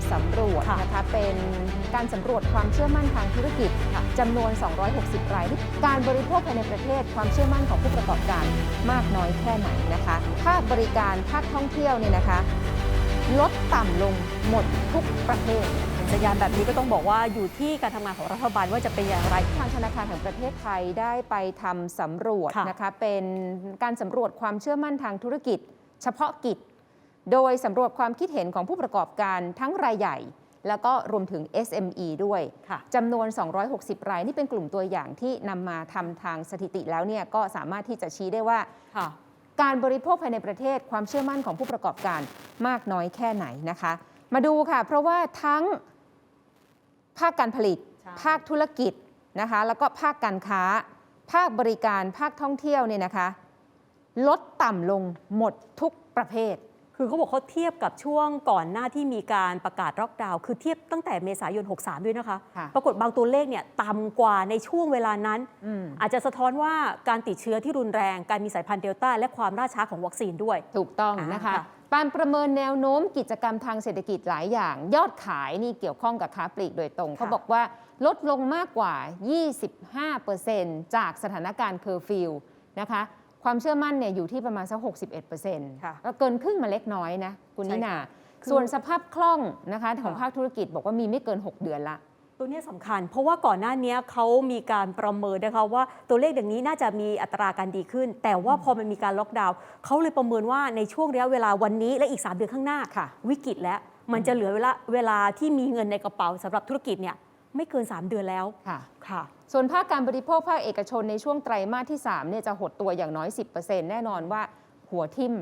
ำสำรวจค่ะนะคะเป็นการสำรวจความเชื่อมั่นทางธุรกิจจำนวน 260 ราย การบริโภคภายในประเทศความเชื่อมั่นของผู้ประกอบการมากน้อยแค่ไหนนะคะภาคบริการภาคท่องเที่ยวเนี่ยนะคะ ลดต่ำลงหมดทุกประเภทสัญญาณแบบนี้ก็ต้องบอกว่าอยู่ที่การทำงานของรัฐบาลว่าจะเป็นอย่างไร ทางธนาคารแห่งประเทศไทยได้ไปทำสำรวจค่ะนะคะเป็นการสำรวจความเชื่อมั่นทางธุรกิจ เฉพาะกิจ โดยสำรวจความคิดเห็นของผู้ประกอบการทั้งรายใหญ่ แล้วก็รวมถึง SME ด้วยค่ะจำนวน 260 รายนี่เป็นกลุ่มตัวอย่างที่นำมาทำทางสถิติแล้วเนี่ยก็สามารถที่จะชี้ได้ว่าค่ะการบริโภคภายในประเทศความเชื่อมั่นของผู้ประกอบการมากน้อยแค่ไหนนะคะ มาดูค่ะ เพราะว่าทั้งภาคการผลิตใช่ภาคธุรกิจนะคะแล้วก็ภาคการค้า ภาคบริการภาคท่องเที่ยวเนี่ยนะคะ ลดต่ำลงหมดทุกประเภท คือเขาบอกเขาเทียบกับช่วงก่อนหน้าที่มีการประกาศล็อกดาวน์คือเทียบตั้งแต่เมษายน 63 ด้วยนะคะ ค่ะ ปรากฏบางตัวเลขเนี่ยต่ำกว่าในช่วงเวลานั้น อืมอาจจะสะท้อนว่าการติดเชื้อที่รุนแรง การมีสายพันธุ์เดลต้าและความล่าช้าของวัคซีนด้วย ถูกต้องอ่านนะคะ ค่ะปานประเมินแนวโน้มกิจกรรมทางเศรษฐกิจหลายอย่าง ยอดขายนี่เกี่ยวข้องกับค้าปลีกโดยตรง เขาบอกว่าลดลงมากกว่า 25%จากสถานการณ์เคอร์ฟิวนะคะ ความเชื่อมั่นเนี่ยอยู่ที่ประมาณสัก61%ค่ะก็เกินครึ่งมาเล็กน้อยนะคุณใช่นินาค่ะคือส่วนสภาพคล่องนะคะของค่ะภาคธุรกิจบอกว่ามีไม่เกิน 6 เดือนละตัวเนี้ยสำคัญเพราะว่าก่อนหน้านี้เขามีการประเมินนะคะว่าตัวเลขอย่างนี้น่าจะมีอัตราการดีขึ้น แต่ว่าพอมันมีการล็อกดาวน์เขาเลยประเมินว่าในช่วงระยะเวลาวันนี้และอีก 3 เดือนข้างหน้าค่ะวิกฤตแล้วมันจะเหลือเวลาเวลาที่มีเงินในกระเป๋าสำหรับธุรกิจเนี่ย ไม่เกิน 3 เดือนแล้วค่ะ ค่ะ ส่วนภาคการบริโภคภาคเอกชนในช่วงไตรมาสที่3เนี่ยจะหดตัวอย่างน้อย 10%แน่นอนว่าหัวทิ่ม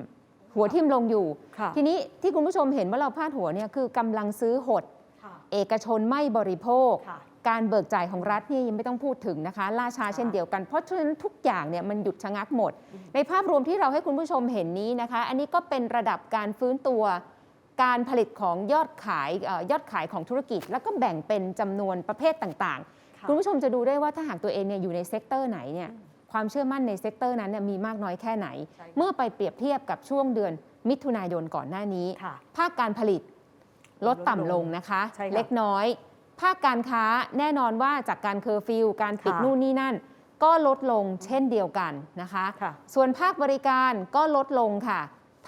หัวทิ่มลงอยู่ ค่ะทีนี้ที่คุณผู้ชมเห็นว่าเราพาดหัวเนี่ยคือกำลังซื้อหด ค่ะเอกชนไม่บริโภค ค่ะ การเบิกจ่ายของรัฐเนี่ยยังไม่ต้องพูดถึงนะคะ ล่าช้าค่ะเช่นเดียวกัน เพราะฉะนั้นทุกอย่างเนี่ยมันหยุดชะงักหมด ในภาพรวมที่เราให้คุณผู้ชมเห็นนี้นะคะ อันนี้ก็เป็นระดับการฟื้นตัว การผลิตของยอดขายเออยอดขายของธุรกิจ แล้วก็แบ่งเป็นจำนวนประเภทต่างๆค่ะคุณผู้ชมจะดูได้ว่าถ้าหากตัวเองเนี่ยอยู่ในเซกเตอร์ไหนเนี่ยความเชื่อมั่นในเซกเตอร์นั้นเนี่ยมีมากน้อยแค่ไหนใช่ค่ะเมื่อไปเปรียบเทียบกับช่วงเดือนมิถุนายนก่อนหน้านี้ค่ะภาคการผลิตลดต่ำลงนะคะใช่ค่ะเล็กน้อย ภาคการค้าแน่นอนว่าจากการเคอร์ฟิวการปิดค่ะนู่นนี่นั่น ก็ลดลงเช่นเดียวกันนะคะค่ะส่วนภาคบริการก็ลดลงค่ะ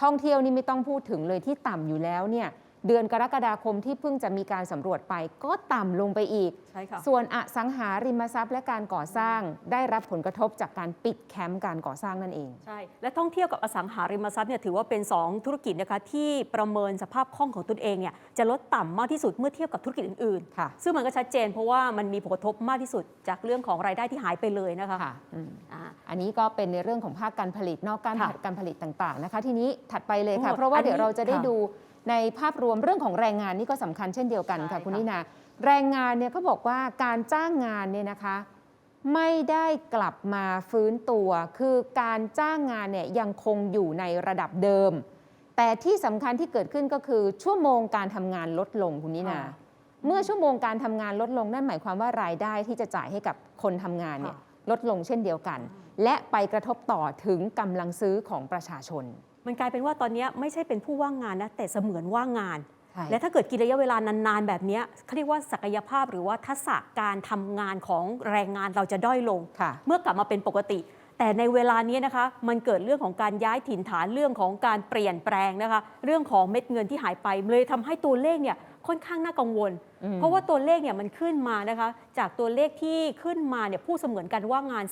ท่องเที่ยวนี่ไม่ต้องพูดถึงเลยที่ต่ำอยู่แล้วเนี่ย เดือนกรกฎาคมที่เพิ่งจะมีการสำรวจไปก็ต่ำลงไปอีก ใช่ค่ะ ส่วนอสังหาริมทรัพย์และการก่อสร้างได้รับผลกระทบจากการปิดแคมป์การก่อสร้างนั่นเอง ใช่ และท่องเที่ยวกับอสังหาริมทรัพย์เนี่ยถือว่าเป็น 2 ธุรกิจนะคะที่ประเมินสภาพคล่องของตนเองเนี่ยจะลดต่ำมากที่สุดเมื่อเทียบกับธุรกิจอื่นค่ะ ๆ ซึ่งมันก็ชัดเจนเพราะว่ามันมีผลกระทบมากที่สุดจากเรื่องของรายได้ที่หายไปเลยนะคะค่ะอืมอ่า อันนี้ก็เป็นในเรื่องของภาคการผลิตนอกการค่ะการผลิตต่างๆนะคะ ทีนี้ถัดไปเลยค่ะโอ้เพราะว่าอันนี้เดี๋ยวเราจะได้ค่ะ ดู ในภาพรวมเรื่องของแรงงานนี่ก็สำคัญเช่นเดียวกันใช่ค่ะคุณค่ะนินาแรงงานเนี่ยเขาบอกว่าการจ้างงานเนี่ยนะคะไม่ได้กลับมาฟื้นตัว คือการจ้างงานเนี่ยยังคงอยู่ในระดับเดิม แต่ที่สำคัญที่เกิดขึ้นก็คือชั่วโมงการทำงานลดลงคุณนินาค่ะเมื่อชั่วโมงการทำงานลดลงนั่นหมายความว่ารายได้ที่จะจ่ายให้กับคนทำงานเนี่ยค่ะลดลงเช่นเดียวกัน และไปกระทบต่อถึงกำลังซื้อของประชาชน มันกลายเป็นว่าตอนนี้ไม่ใช่เป็นผู้ว่างงานนะแต่เสมือนว่างงานใช่และถ้าเกิดกินระยะเวลานานๆ แบบเนี้ยเขาเรียกว่าศักยภาพหรือว่าทักษะการทำงานของแรงงานเราจะด้อยลงค่ะเมื่อกลับมาเป็นปกติ แต่ในเวลานี้นะคะ มันเกิดเรื่องของการย้ายถิ่นฐานเรื่องของการเปลี่ยนแปลงนะคะ เรื่องของเม็ดเงินที่หายไปเลยทำให้ตัวเลขเนี่ยค่อนข้างน่ากังวลอืมเพราะว่าตัวเลขเนี่ยมันขึ้นมานะคะ จากตัวเลขที่ขึ้นมาเนี่ยพูดเสมือนกันว่างาน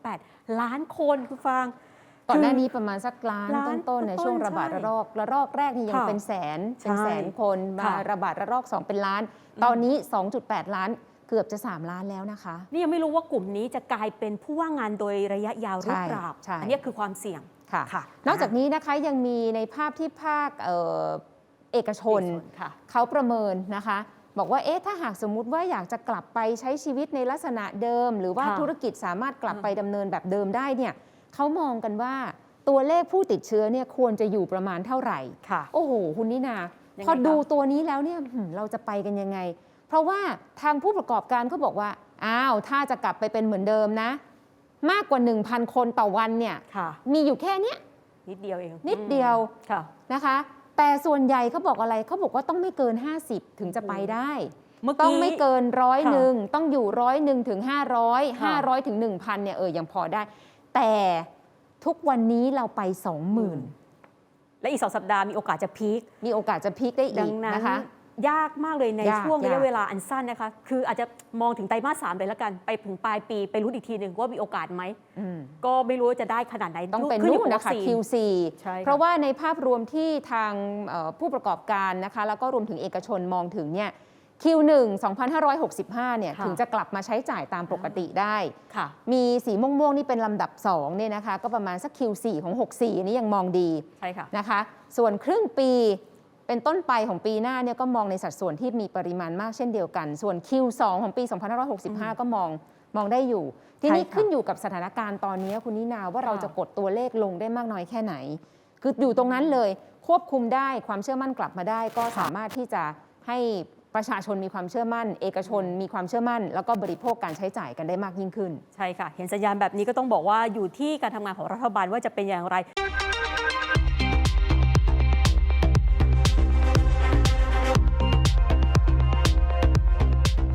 2.8 ล้านคนคุณฟาง ก่อนหน้านี้ประมาณสักล้านล้านต้นๆในต้นๆช่วงระบาดใช่ระลอกระลอกแรกนี่ยังค่ะเป็นแสนเป็นแสนใช่คนมาค่ะ ระบาดระลอก 2 เป็นล้าน ตอนนี้ 2.8 ล้านเกือบจะ 3 ล้านแล้วนะคะ นี่ยังไม่รู้ว่ากลุ่มนี้จะกลายเป็นผู้ว่างงานโดยระยะยาวหรือใช่เปล่าใช่ อันี้คือความเสี่ยง ค่ะ ค่ะ นอกจากนี้นะคะยังมีในภาพที่ภาคเอ่อเอกชน ค่ะ เขาประเมินนะคะ บอกว่าเอ๊ะถ้าหากสมมุติว่าอยากจะกลับไปใช้ชีวิตในลักษณะเดิม หรือว่าค่ะธุรกิจสามารถกลับอืมไปดำเนินแบบเดิมได้เนี่ย เขามองกันว่าตัวเลขผู้ติดเชื้อเนี่ยควรจะอยู่ประมาณเท่าไหร่ ค่ะ โอ้โห คุณนินา ยังไงพอดูคะตัวนี้แล้วเนี่ยหืมเราจะไปกันยังไง เพราะว่าทางผู้ประกอบการเขาบอกว่า อ้าว ถ้าจะกลับไปเป็นเหมือนเดิมนะ มากกว่า 1,000 คนต่อวันเนี่ย ค่ะ มีอยู่แค่เนี้ย นิดเดียวเองนิดเดียวค่ะ นะคะ แต่ส่วนใหญ่เขาบอกอะไรเขาบอกว่าต้องไม่เกิน 50 ถึงจะไปได้ เมื่อต้องกี้ ไม่เกินร้อยค่ะหนึ่งต้องอยู่ร้อยหนึ่งถึงห้าร้อยค่ะห้าร้อยถึงหนึ่งพันเนี่ยเออยังพอได้ แต่ทุกวันนี้เราไปสองหมื่นและอีกสองสัปดาห์มีโอกาสจะพีคมีโอกาสจะพีคได้ดัอีงกนั้นนะคะ ยากมากเลยในยากช่วงระยายกะเวลาอันสั้นนะคะ คืออาจจะมองถึงไตรมาสสามเลยแล้วกัน ไปถึงปลายปีไปรู้นอีกทีหนึ่งว่ามีโอกาสไหม อืมก็ไม่รู้ว่าจะได้ขนาดไหนต้องเป็นขึ้นู่ยู่นกับนะคะ วัซี Q4 ใช่ค่ะ เพราะว่าในภาพรวมที่ทางเอ่อผู้ประกอบการนะคะ แล้วก็รวมถึงเอกชนมองถึงเนี่ย Q1 2565 เนี่ยค่ะ ถึงจะกลับมาใช้จ่ายตามปกติได้ ค่ะ มีสีม่วงๆ นี่เป็นลำดับ2เนี่ยนะคะ ก็ประมาณสัก Q4 ของ 64อันนี้ยังมองดีใช่ค่ะ นะคะ ส่วนครึ่งปีเป็นต้นไปของปีหน้าเนี่ยก็มองในสัดส่วนที่มีปริมาณมากเช่นเดียวกัน ส่วน Q2 ของปี 2565 ก็มองมองได้อยู่ ทีนี้ใช่ค่ะขึ้นอยู่กับสถานการณ์ตอนนี้คุณนินาว่าเราค่ะ จะกดตัวเลขลงได้มากน้อยแค่ไหน คืออยู่ตรงนั้นเลยควบคุมได้ความเชื่อมั่นกลับมาได้ ก็สามารถที่จะให้ ประชาชนมีความเชื่อมั่น เอกชนมีความเชื่อมั่น แล้วก็บริโภคการใช้จ่ายกันได้มากยิ่งขึ้น ใช่ค่ะ เห็นสัญญาณแบบนี้ก็ต้องบอกว่าอยู่ที่การทำงานของรัฐบาลว่าจะเป็นอย่างไร